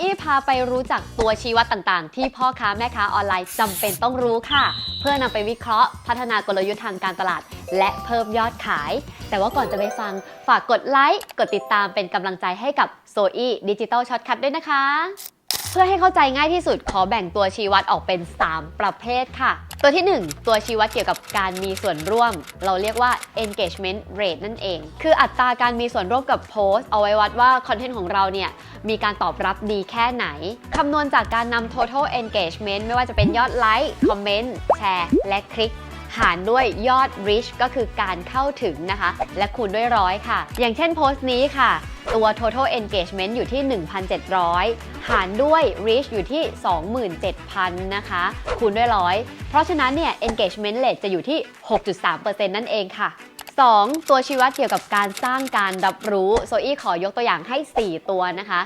อี้พาไปรู้จักตัวชี้วัดต่างๆ ที่พ่อค้าแม่ค้าออนไลน์จำเป็นต้องรู้ค่ะ เพื่อนำไปวิเคราะห์ พัฒนากลยุทธ์ทางการตลาด และเพิ่มยอดขาย แต่ว่าก่อนจะไปฟังฝากกดไลค์กดติดตามเป็นกำลังใจให้กับโซอี้ดิจิตอลช็อตคัทด้วยนะคะ เพื่อให้เข้าใจง่ายที่สุดขอแบ่งตัวชี้วัดออกเป็น 3 ประเภทค่ะ ตัวที่ 1 ตัวชี้วัดเกี่ยวกับการมีส่วนร่วม เราเรียกว่า engagement rate นั่นเอง คืออัตราการมีส่วนร่วมกับโพสต์ เอาไว้วัดว่าคอนเทนต์ของเราเนี่ยมีการตอบรับดีแค่ไหน คำนวณจากการนำ total engagement ไม่ว่าจะเป็นยอดไลค์คอมเมนต์แชร์และคลิก หารด้วยยอด reach ก็คือการเข้าถึงนะคะ และคูณด้วยร้อยค่ะ อย่างเช่นโพสต์นี้ค่ะ ตัว total engagement อยู่ที่ 1,700 หารด้วย reach อยู่ที่ 27,000 นะคะ คูณด้วยร้อยเพราะฉะนั้นเนี่ย engagement rate จะอยู่ที่ 6.3%นั่นเองค่ะ 2. ตัวชี้วัดเกี่ยวกับการสร้างการรับรู้ โซอี้ขอยกตัวอย่างให้ 4 ตัวนะคะ